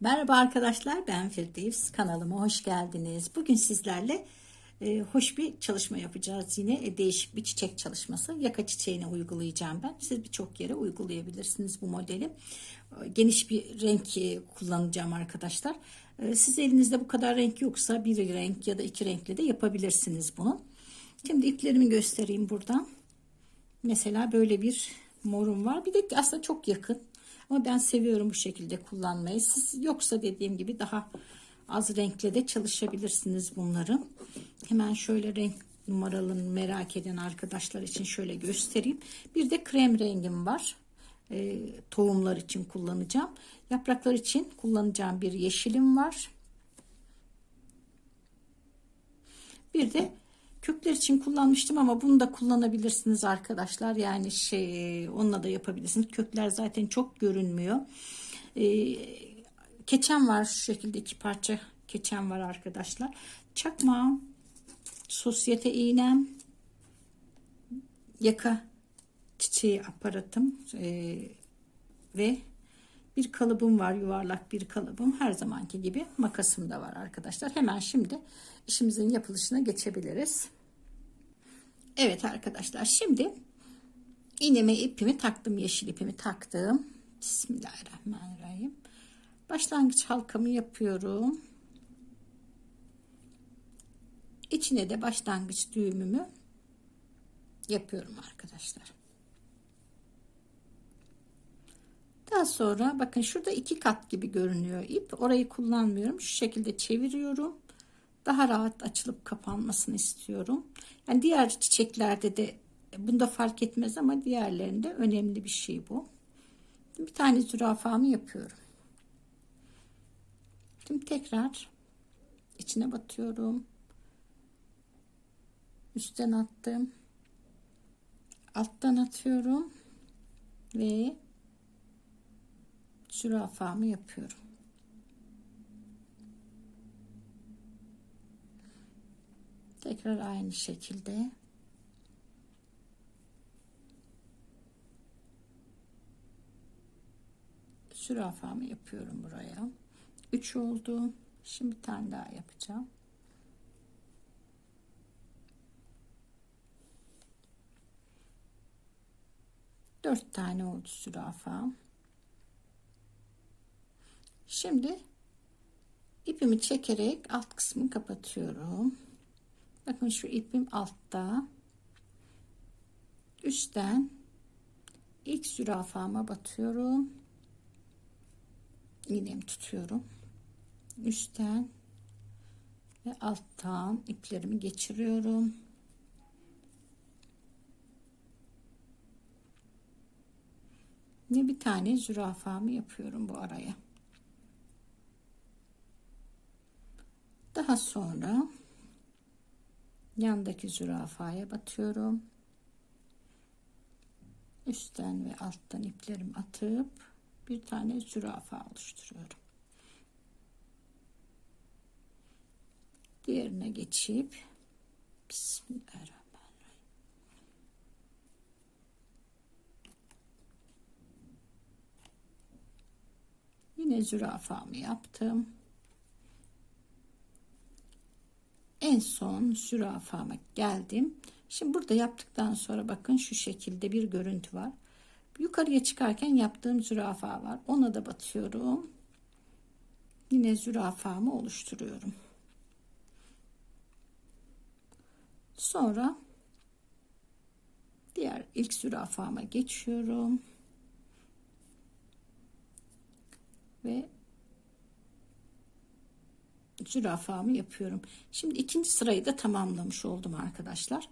Merhaba arkadaşlar ben Firdevs kanalıma hoş geldiniz. Bugün sizlerle e, hoş bir çalışma yapacağız yine e, değişik bir çiçek çalışması. Yaka çiçeğine uygulayacağım ben. Siz birçok yere uygulayabilirsiniz bu modeli. E, geniş bir renk e, kullanacağım arkadaşlar. E, siz elinizde bu kadar renk yoksa bir renk ya da iki renkli de yapabilirsiniz bunu. Şimdi iplerimi göstereyim buradan. Mesela böyle bir morum var. Bir de aslında çok yakın. Ama ben seviyorum bu şekilde kullanmayı. Siz yoksa dediğim gibi daha az renkle de çalışabilirsiniz bunları. Hemen şöyle renk numaralarını merak eden arkadaşlar için şöyle göstereyim. Bir de krem rengim var. E, tohumlar için kullanacağım. Yapraklar için kullanacağım bir yeşilim var. Bir de Kökler için kullanmıştım ama bunu da kullanabilirsiniz arkadaşlar. Yani şey onunla da yapabilirsiniz. Kökler zaten çok görünmüyor. Ee, keçem var şu şekilde iki parça keçem var arkadaşlar. Çakmağım, sosyete iğnem, yaka çiçeği aparatım ee, ve bir kalıbım var yuvarlak bir kalıbım her zamanki gibi makasım da var arkadaşlar hemen şimdi işimizin yapılışına geçebiliriz Evet arkadaşlar şimdi iğneme ipimi taktım yeşil ipimi taktım. Bismillahirrahmanirrahim. Başlangıç halkamı yapıyorum. İçine de başlangıç düğümümü yapıyorum arkadaşlar. Daha sonra bakın şurada iki kat gibi görünüyor ip. Orayı kullanmıyorum. Şu şekilde çeviriyorum daha rahat açılıp kapanmasını istiyorum. Yani diğer çiçeklerde de bunda fark etmez ama diğerlerinde önemli bir şey bu. Bir tane zürafamı yapıyorum. Şimdi tekrar içine batıyorum. Üstten attım. Alttan atıyorum ve zürafamı yapıyorum. Tekrar aynı şekilde zürafamı yapıyorum buraya. 3 oldu. Şimdi bir tane daha yapacağım. Dört tane oldu zürafam. Şimdi ipimi çekerek alt kısmını kapatıyorum. Bakın şu ipim altta. Üstten ilk zürafama batıyorum. İğnemi tutuyorum. Üstten ve alttan iplerimi geçiriyorum. Ne bir tane zürafamı yapıyorum bu araya. Daha sonra yandaki zürafaya batıyorum. Üstten ve alttan iplerimi atıp bir tane zürafa oluşturuyorum. Diğerine geçip Bismillahirrahmanirrahim. Yine zürafamı yaptım. En son zürafama geldim. Şimdi burada yaptıktan sonra bakın şu şekilde bir görüntü var. Yukarıya çıkarken yaptığım zürafa var. Ona da batıyorum. Yine zürafamı oluşturuyorum. Sonra diğer ilk zürafama geçiyorum. Ve zürafamı yapıyorum. Şimdi ikinci sırayı da tamamlamış oldum arkadaşlar.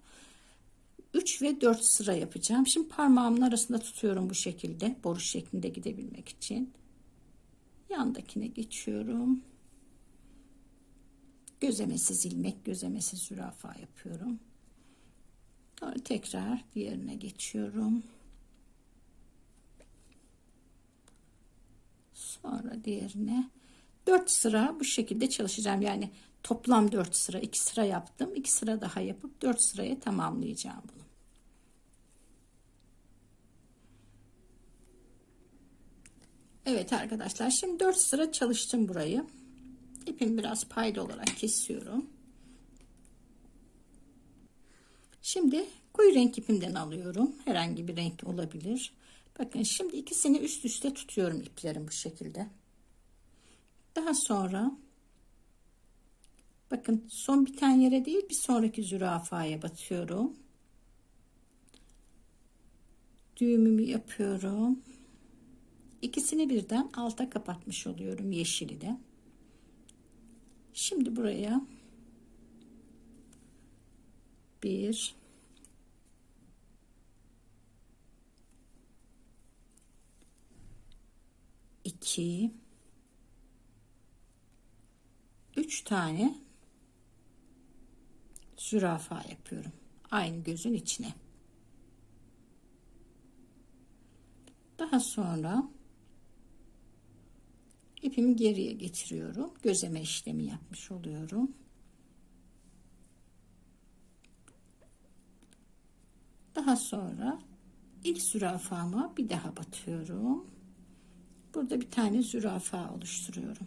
3 ve 4 sıra yapacağım. Şimdi parmağımın arasında tutuyorum bu şekilde. Boru şeklinde gidebilmek için. Yandakine geçiyorum. Gözemesiz ilmek, gözemesiz zürafa yapıyorum. Sonra tekrar diğerine geçiyorum. Sonra diğerine 4 sıra bu şekilde çalışacağım. Yani toplam 4 sıra 2 sıra yaptım. 2 sıra daha yapıp 4 sıraya tamamlayacağım bunu. Evet arkadaşlar şimdi 4 sıra çalıştım burayı. İpimi biraz paylı olarak kesiyorum. Şimdi koyu renk ipimden alıyorum. Herhangi bir renk olabilir. Bakın şimdi ikisini üst üste tutuyorum iplerim bu şekilde. Daha sonra bakın son biten yere değil bir sonraki zürafaya batıyorum. Düğümümü yapıyorum. İkisini birden alta kapatmış oluyorum yeşili de. Şimdi buraya bir iki üç tane zürafa yapıyorum. Aynı gözün içine. Daha sonra ipimi geriye getiriyorum. Gözeme işlemi yapmış oluyorum. Daha sonra ilk zürafama bir daha batıyorum. Burada bir tane zürafa oluşturuyorum.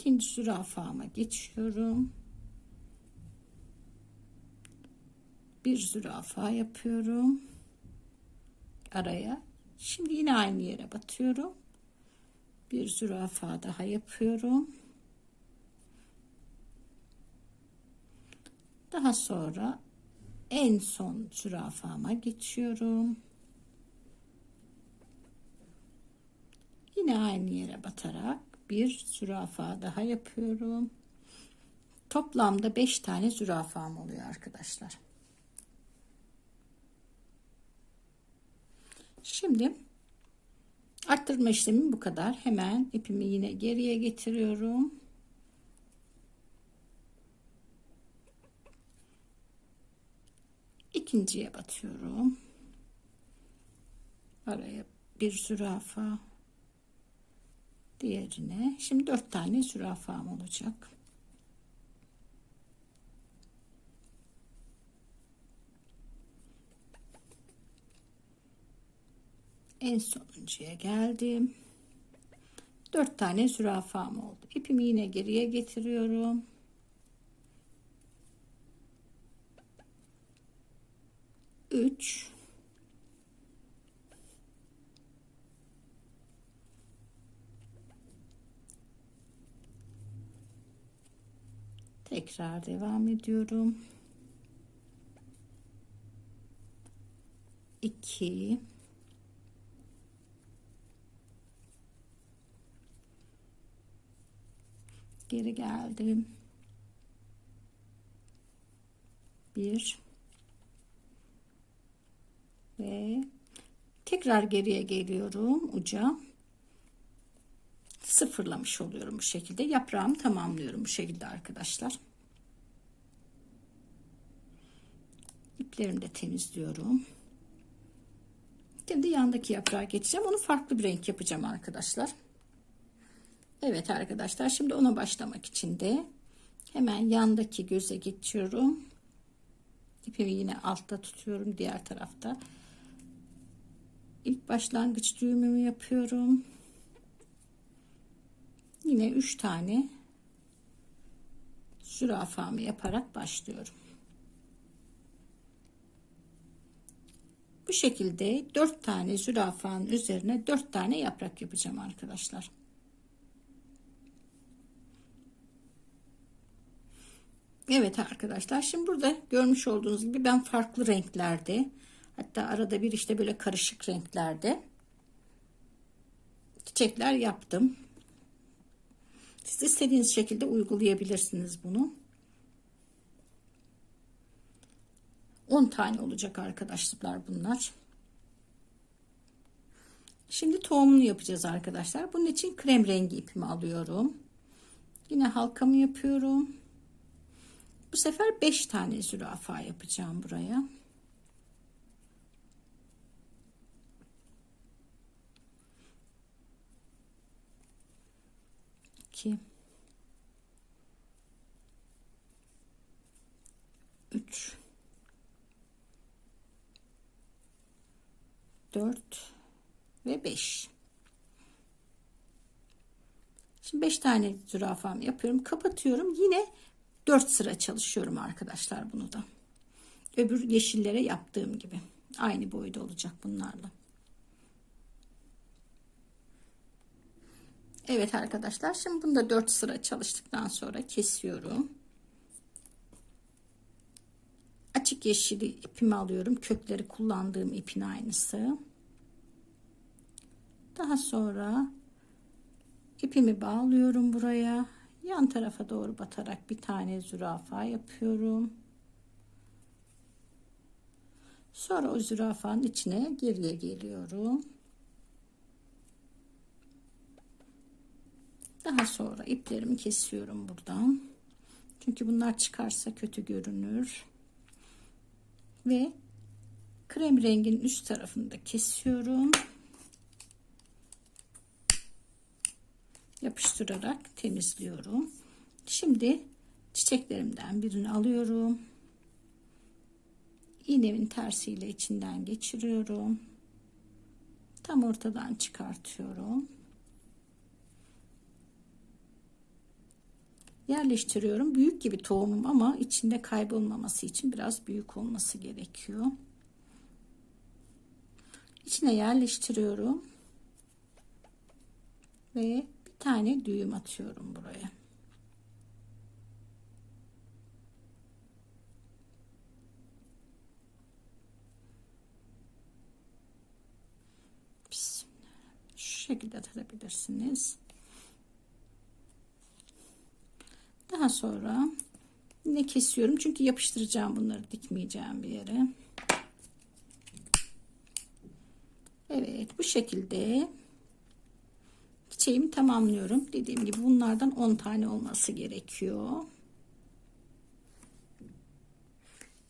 İkinci zürafama geçiyorum. Bir zürafa yapıyorum. Araya. Şimdi yine aynı yere batıyorum. Bir zürafa daha yapıyorum. Daha sonra en son zürafama geçiyorum. Yine aynı yere batarak bir zürafa daha yapıyorum. Toplamda 5 tane zürafam oluyor arkadaşlar. Şimdi arttırma işlemi bu kadar. Hemen ipimi yine geriye getiriyorum. ikinciye batıyorum. Araya bir zürafa diğerine. Şimdi dört tane zürafam olacak. En sonuncuya geldim. Dört tane zürafam oldu. İpimi yine geriye getiriyorum. Üç. Tekrar devam ediyorum. 2 Geri geldim. 1 ve tekrar geriye geliyorum uca sıfırlamış oluyorum bu şekilde. Yaprağımı tamamlıyorum bu şekilde arkadaşlar. İplerimi de temizliyorum. Şimdi yandaki yaprağa geçeceğim. Onu farklı bir renk yapacağım arkadaşlar. Evet arkadaşlar şimdi ona başlamak için de hemen yandaki göze geçiyorum. İpimi yine altta tutuyorum diğer tarafta. İlk başlangıç düğümümü yapıyorum. Yine 3 tane zürafamı yaparak başlıyorum. Bu şekilde 4 tane zürafanın üzerine 4 tane yaprak yapacağım arkadaşlar. Evet arkadaşlar şimdi burada görmüş olduğunuz gibi ben farklı renklerde hatta arada bir işte böyle karışık renklerde çiçekler yaptım. Siz istediğiniz şekilde uygulayabilirsiniz bunu. 10 tane olacak arkadaşlar bunlar. Şimdi tohumunu yapacağız arkadaşlar. Bunun için krem rengi ipimi alıyorum. Yine halkamı yapıyorum. Bu sefer 5 tane zürafa yapacağım buraya. İki. Üç. 4 ve 5. Şimdi 5 tane zürafam yapıyorum. Kapatıyorum. Yine 4 sıra çalışıyorum arkadaşlar bunu da. Öbür yeşillere yaptığım gibi. Aynı boyda olacak bunlarla. Evet arkadaşlar şimdi bunu da 4 sıra çalıştıktan sonra kesiyorum. Açık yeşili ipimi alıyorum. Kökleri kullandığım ipin aynısı. Daha sonra ipimi bağlıyorum buraya. Yan tarafa doğru batarak bir tane zürafa yapıyorum. Sonra o zürafanın içine geriye geliyorum. Daha sonra iplerimi kesiyorum buradan. Çünkü bunlar çıkarsa kötü görünür. Ve krem rengin üst tarafını da kesiyorum. Yapıştırarak temizliyorum. Şimdi çiçeklerimden birini alıyorum. İğnemin tersiyle içinden geçiriyorum. Tam ortadan çıkartıyorum. Yerleştiriyorum. Büyük gibi tohumum ama içinde kaybolmaması için biraz büyük olması gerekiyor. İçine yerleştiriyorum. Ve bir tane düğüm atıyorum buraya. Şu şekilde atabilirsiniz. Daha sonra yine kesiyorum. Çünkü yapıştıracağım bunları dikmeyeceğim bir yere. Evet bu şekilde çiçeğimi tamamlıyorum. Dediğim gibi bunlardan 10 tane olması gerekiyor.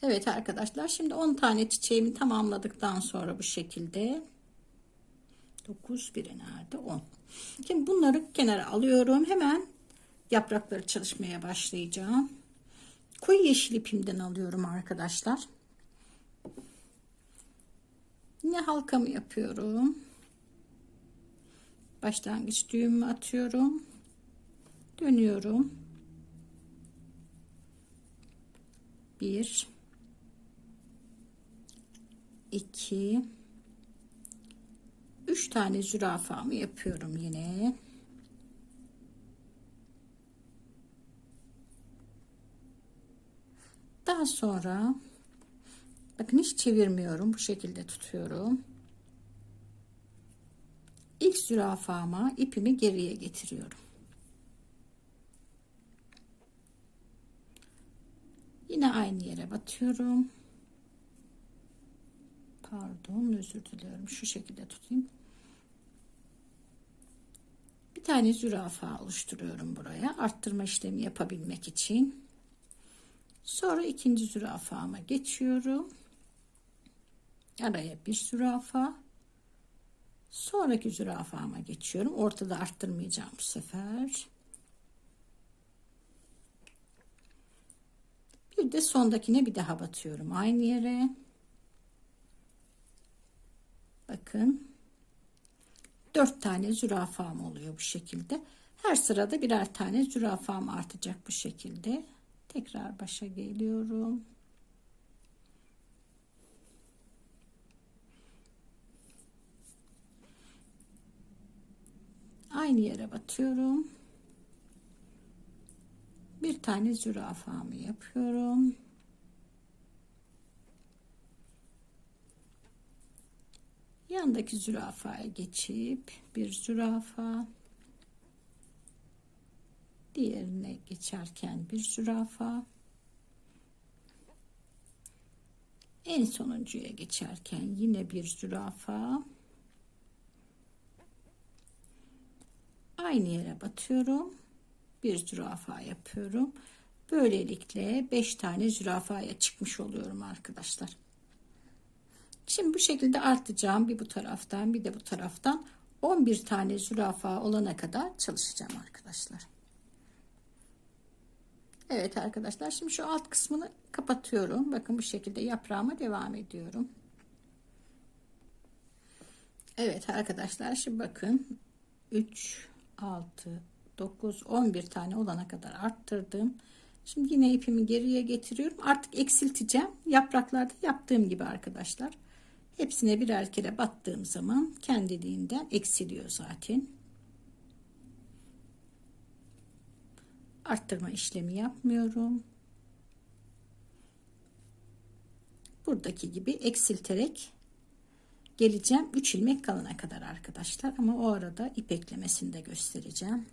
Evet arkadaşlar şimdi 10 tane çiçeğimi tamamladıktan sonra bu şekilde 9 biri nerede 10. Şimdi bunları kenara alıyorum. Hemen yaprakları çalışmaya başlayacağım. Koyu yeşil ipimden alıyorum arkadaşlar. Yine halkamı yapıyorum. Başlangıç düğümü atıyorum. Dönüyorum. Bir, iki, üç tane zürafamı yapıyorum yine. Daha sonra bakın hiç çevirmiyorum. Bu şekilde tutuyorum. İlk zürafama ipimi geriye getiriyorum. Yine aynı yere batıyorum. Pardon özür diliyorum. Şu şekilde tutayım. Bir tane zürafa oluşturuyorum buraya. Arttırma işlemi yapabilmek için. Sonra ikinci zürafama geçiyorum. Araya bir zürafa. Sonraki zürafama geçiyorum. Ortada arttırmayacağım bu sefer. Bir de sondakine bir daha batıyorum. Aynı yere. Bakın. Dört tane zürafam oluyor bu şekilde. Her sırada birer tane zürafam artacak bu şekilde. Tekrar başa geliyorum. Aynı yere batıyorum. Bir tane zürafamı yapıyorum. Yandaki zürafaya geçip bir zürafa diğerine geçerken bir zürafa. En sonuncuya geçerken yine bir zürafa. Aynı yere batıyorum. Bir zürafa yapıyorum. Böylelikle 5 tane zürafaya çıkmış oluyorum arkadaşlar. Şimdi bu şekilde artacağım. Bir bu taraftan bir de bu taraftan. 11 tane zürafa olana kadar çalışacağım arkadaşlar Evet arkadaşlar şimdi şu alt kısmını kapatıyorum. Bakın bu şekilde yaprağıma devam ediyorum. Evet arkadaşlar şimdi bakın 3 6 9 11 tane olana kadar arttırdım. Şimdi yine ipimi geriye getiriyorum. Artık eksilteceğim. Yapraklarda yaptığım gibi arkadaşlar. Hepsine birer kere battığım zaman kendiliğinden eksiliyor zaten. Arttırma işlemi yapmıyorum. Buradaki gibi eksilterek geleceğim 3 ilmek kalana kadar arkadaşlar ama o arada ip eklemesini de göstereceğim.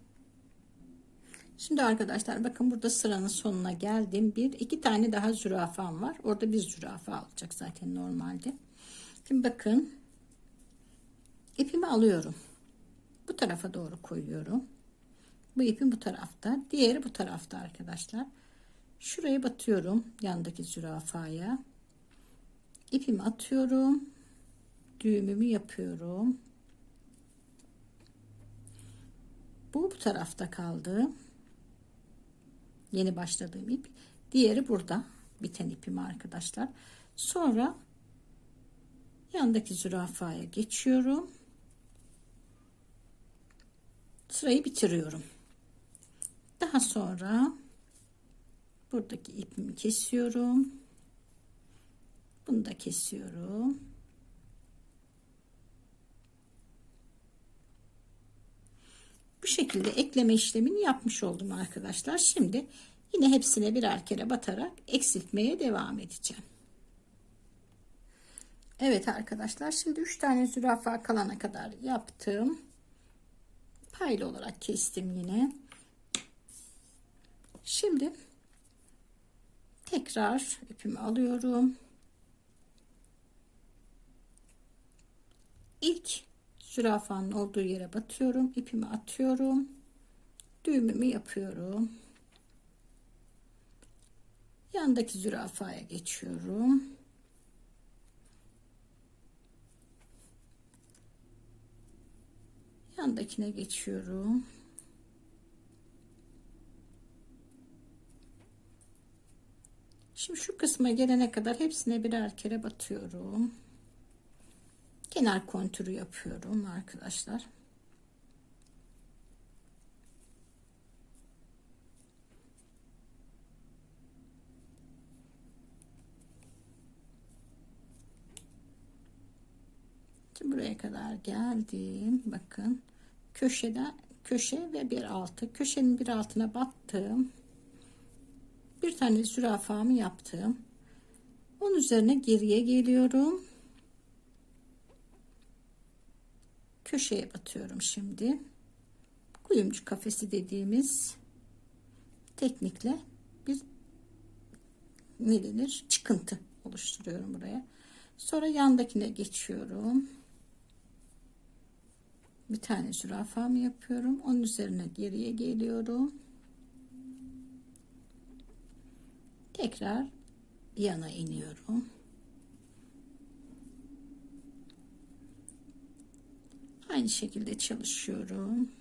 Şimdi arkadaşlar bakın burada sıranın sonuna geldim. Bir iki tane daha zürafam var. Orada bir zürafa olacak zaten normalde. Şimdi bakın ipimi alıyorum. Bu tarafa doğru koyuyorum. Bu ipim bu tarafta. Diğeri bu tarafta arkadaşlar. Şuraya batıyorum yandaki zürafaya. İpimi atıyorum. Düğümümü yapıyorum. Bu bu tarafta kaldı. Yeni başladığım ip. Diğeri burada. Biten ipim arkadaşlar. Sonra yandaki zürafaya geçiyorum. Sırayı bitiriyorum. Daha sonra buradaki ipimi kesiyorum. Bunu da kesiyorum. Bu şekilde ekleme işlemini yapmış oldum arkadaşlar. Şimdi yine hepsine birer kere batarak eksiltmeye devam edeceğim. Evet arkadaşlar şimdi 3 tane zürafa kalana kadar yaptım. Paylı olarak kestim yine. Şimdi tekrar ipimi alıyorum. İlk zürafanın olduğu yere batıyorum. ipimi atıyorum. Düğümümü yapıyorum. Yandaki zürafaya geçiyorum. Yandakine geçiyorum. Şimdi şu kısma gelene kadar hepsine birer kere batıyorum kenar kontürü yapıyorum arkadaşlar. Şimdi buraya kadar geldim. Bakın köşeden köşe ve bir altı. Köşenin bir altına battım. Bir tane zürafamı yaptım. Onun üzerine geriye geliyorum. köşeye batıyorum şimdi. Kuyumcu kafesi dediğimiz teknikle bir ne denir? Çıkıntı oluşturuyorum buraya. Sonra yandakine geçiyorum. Bir tane zürafamı yapıyorum. Onun üzerine geriye geliyorum. Tekrar yana iniyorum. Aynı şekilde çalışıyorum.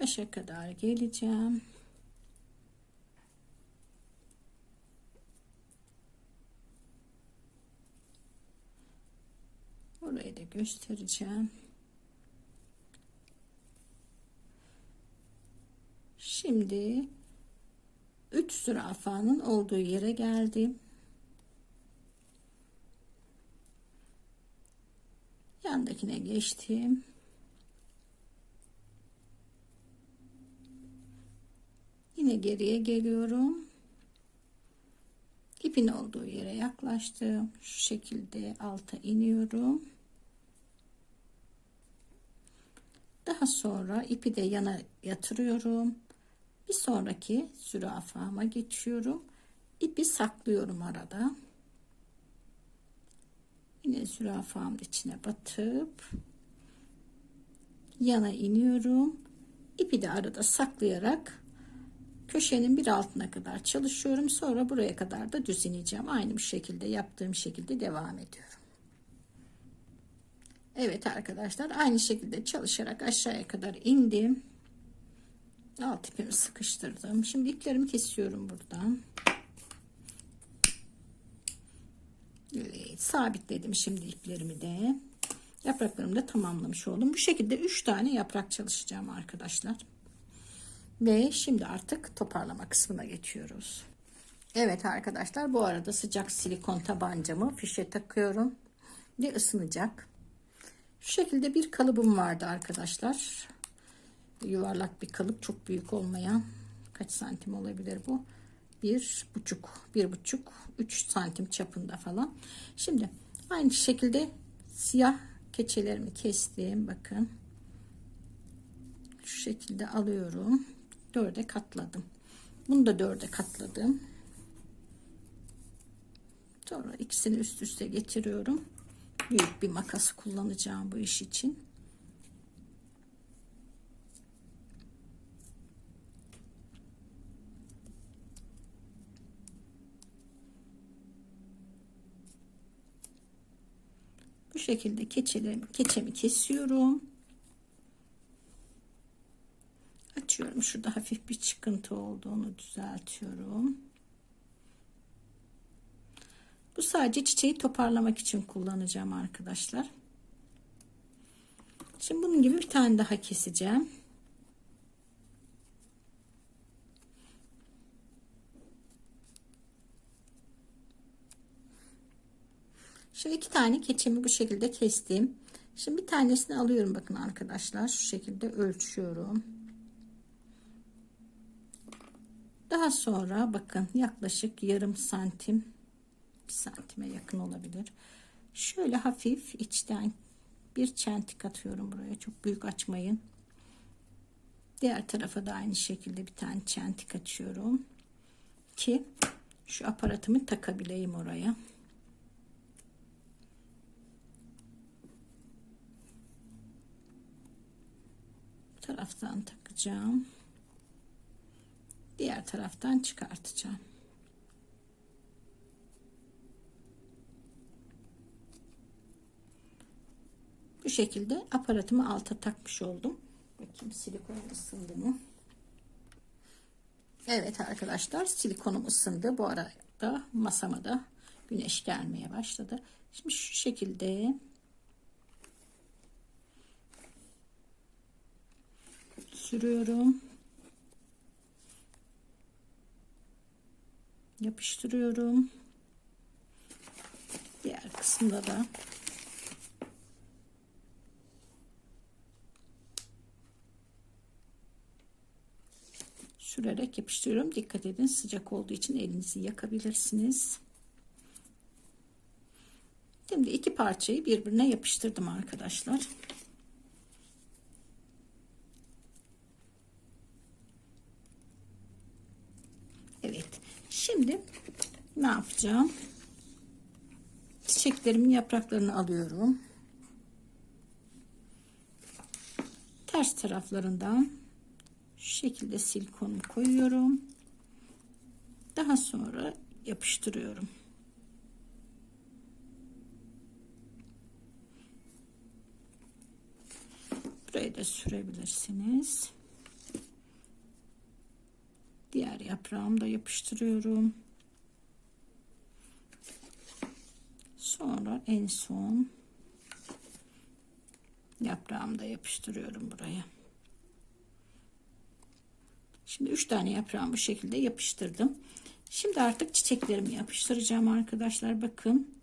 Başa kadar geleceğim. Orayı da göstereceğim. Şimdi 3 zürafanın olduğu yere geldim. Yandakine geçtim. Yine geriye geliyorum. İpin olduğu yere yaklaştım. Şu şekilde alta iniyorum. Daha sonra ipi de yana yatırıyorum. Bir sonraki zürafama geçiyorum. İpi saklıyorum arada. Yine zürafamın içine batıp yana iniyorum. İpi de arada saklayarak köşenin bir altına kadar çalışıyorum. Sonra buraya kadar da düz ineceğim. Aynı bir şekilde yaptığım şekilde devam ediyorum. Evet arkadaşlar aynı şekilde çalışarak aşağıya kadar indim. Alt ipimi sıkıştırdım. Şimdi iplerimi kesiyorum buradan. Evet, sabitledim şimdi iplerimi de. Yapraklarımı da tamamlamış oldum. Bu şekilde 3 tane yaprak çalışacağım arkadaşlar. Ve şimdi artık toparlama kısmına geçiyoruz. Evet arkadaşlar bu arada sıcak silikon tabancamı fişe takıyorum. Ve ısınacak. Şu şekilde bir kalıbım vardı arkadaşlar. Yuvarlak bir kalıp çok büyük olmayan. Kaç santim olabilir bu? Bir buçuk, bir buçuk, üç santim çapında falan. Şimdi aynı şekilde siyah keçelerimi kestim. Bakın. Şu şekilde alıyorum. Dörde katladım. Bunu da dörde katladım. Sonra ikisini üst üste getiriyorum. Büyük bir makas kullanacağım bu iş için. Bu şekilde keçelerimi, keçemi kesiyorum. Açıyorum. Şurada hafif bir çıkıntı olduğunu düzeltiyorum. Bu sadece çiçeği toparlamak için kullanacağım arkadaşlar. Şimdi bunun gibi bir tane daha keseceğim. Şimdi iki tane keçimi bu şekilde kestim. Şimdi bir tanesini alıyorum bakın arkadaşlar. Şu şekilde ölçüyorum. Daha sonra bakın yaklaşık yarım santim bir santime yakın olabilir. Şöyle hafif içten bir çentik atıyorum buraya. Çok büyük açmayın. Diğer tarafa da aynı şekilde bir tane çentik açıyorum. Ki şu aparatımı takabileyim oraya. taraftan takacağım. Diğer taraftan çıkartacağım. Bu şekilde aparatımı alta takmış oldum. Bakayım silikon ısındı mı? Evet arkadaşlar silikonum ısındı. Bu arada masama da güneş gelmeye başladı. Şimdi şu şekilde sürüyorum. Yapıştırıyorum. Diğer kısımda da sürerek yapıştırıyorum. Dikkat edin sıcak olduğu için elinizi yakabilirsiniz. Şimdi iki parçayı birbirine yapıştırdım arkadaşlar. Evet. Şimdi ne yapacağım? Çiçeklerimin yapraklarını alıyorum. Ters taraflarından şu şekilde silikonumu koyuyorum. Daha sonra yapıştırıyorum. Burayı da sürebilirsiniz. Diğer yaprağımı da yapıştırıyorum. Sonra en son yaprağımı da yapıştırıyorum buraya. Şimdi üç tane yaprağımı bu şekilde yapıştırdım. Şimdi artık çiçeklerimi yapıştıracağım arkadaşlar. Bakın.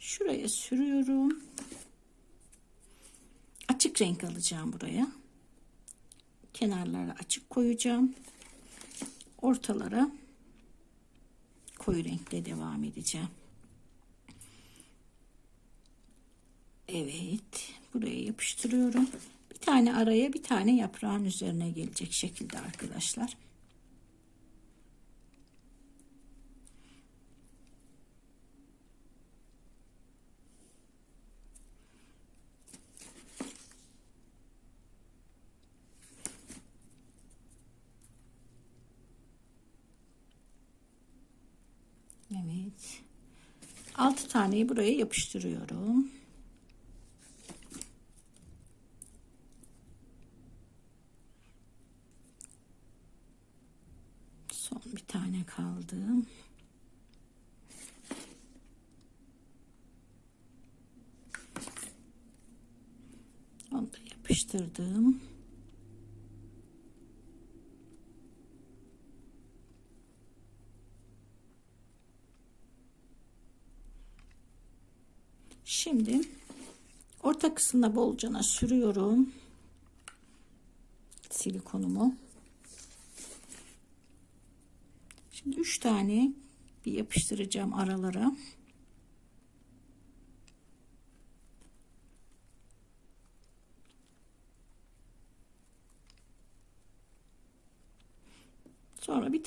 Şuraya sürüyorum. Açık renk alacağım buraya. Kenarlara açık koyacağım ortalara koyu renkle devam edeceğim. Evet, buraya yapıştırıyorum. Tane araya bir tane yaprağın üzerine gelecek şekilde arkadaşlar. Evet. 6 taneyi buraya yapıştırıyorum. tane kaldı. Onu da yapıştırdım. Şimdi orta kısmına bolcana sürüyorum. Silikonumu. Şimdi üç tane bir yapıştıracağım aralara.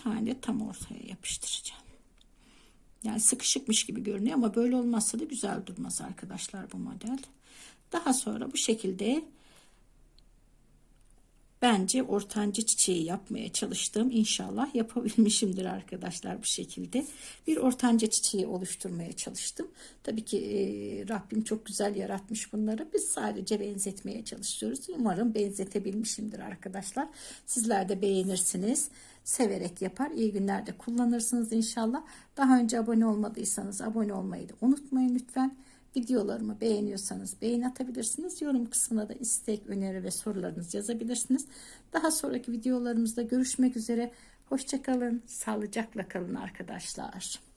De tam ortaya yapıştıracağım. Yani sıkışıkmış gibi görünüyor ama böyle olmazsa da güzel durmaz arkadaşlar bu model. Daha sonra bu şekilde bence ortanca çiçeği yapmaya çalıştım. İnşallah yapabilmişimdir arkadaşlar bu şekilde. Bir ortanca çiçeği oluşturmaya çalıştım. Tabii ki e, Rabbim çok güzel yaratmış bunları. Biz sadece benzetmeye çalışıyoruz. Umarım benzetebilmişimdir arkadaşlar. Sizler de beğenirsiniz. Severek yapar. İyi günlerde kullanırsınız inşallah. Daha önce abone olmadıysanız abone olmayı da unutmayın lütfen. Videolarımı beğeniyorsanız beğen atabilirsiniz. Yorum kısmına da istek, öneri ve sorularınızı yazabilirsiniz. Daha sonraki videolarımızda görüşmek üzere. Hoşçakalın, sağlıcakla kalın arkadaşlar.